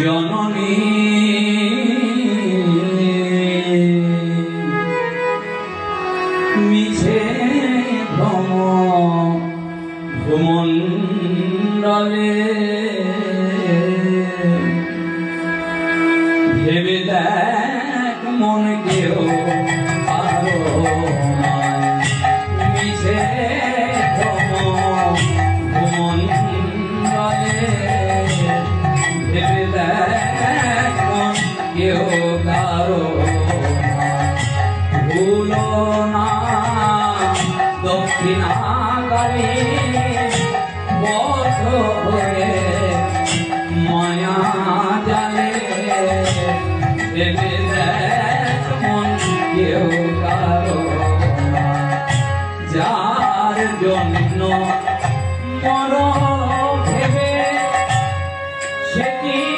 জননী। মিছে ভ্রম ভ্রমণ্ডলে ভেবে দেখ মন কেউ যার জন্য মর ভেবে সে কি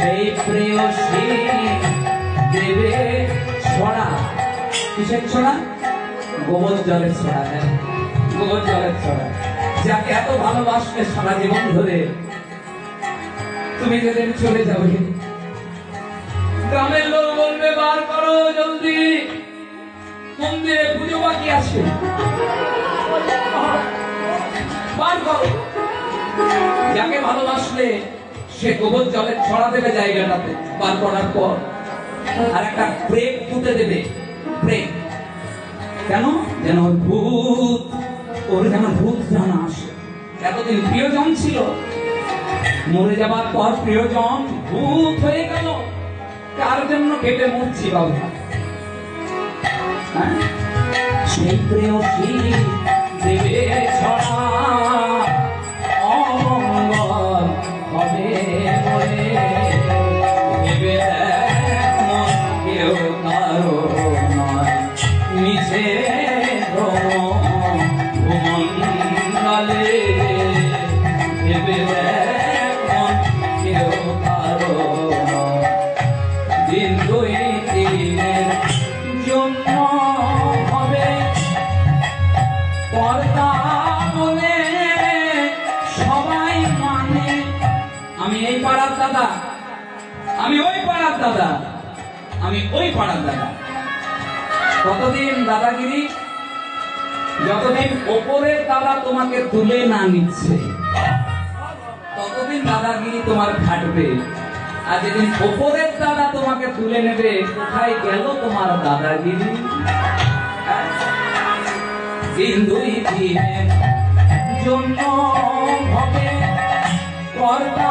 সেই প্রেয়সী দেবে ছড়া কিসের ছড়া গোবর জলের ছড়া হ্যাঁ। গোবর জলের ছড়া যাকে এত ভালোবাসলে সারা জীবন ধরে। তুমি যেদিন চলে যাবে, গ্রামের লোক বলবে, বার করো জলদি। মন্দিরে পুজো বাকি আছে। বার করো। যাকে ভালোবাসলে সে গোবর জলের ছড়া দেবে জায়গাটাতে, বার করার পর। আর একটা ব্রেক পুঁতে দেবে। ব্রেক। কেন? যেন ওর ভূত, ওর যেন ভূত জানা আসে। এতদিন প্রিয়জন ছিল। মরে যাবার পর প্রিয়জন ভূত হয়ে গেল। কার জন্য কেটে মরছি বাবু? হ্যাঁ? সেই প্রেয়সী দেবে ছড়া। কারও হবে পর্দা বলে সবাই মানে। আমি এই পাড়ার দাদা। আমি ওই পাড়ার দাদা। আমি ওই পাড়ার দাদা। কতদিন দাদাগিরি? যতদিন ওপরের দাদা তোমাকে তুলে না নিচ্ছে, ততদিন দাদাগিরি তোমার খাটবে। আর যেদিন ওপরের দাদা তোমাকে তুলে নেবে, কোথায় গেল তোমার দাদাগিরি? দিন দুই দিনের জন্য হবে, কর্তা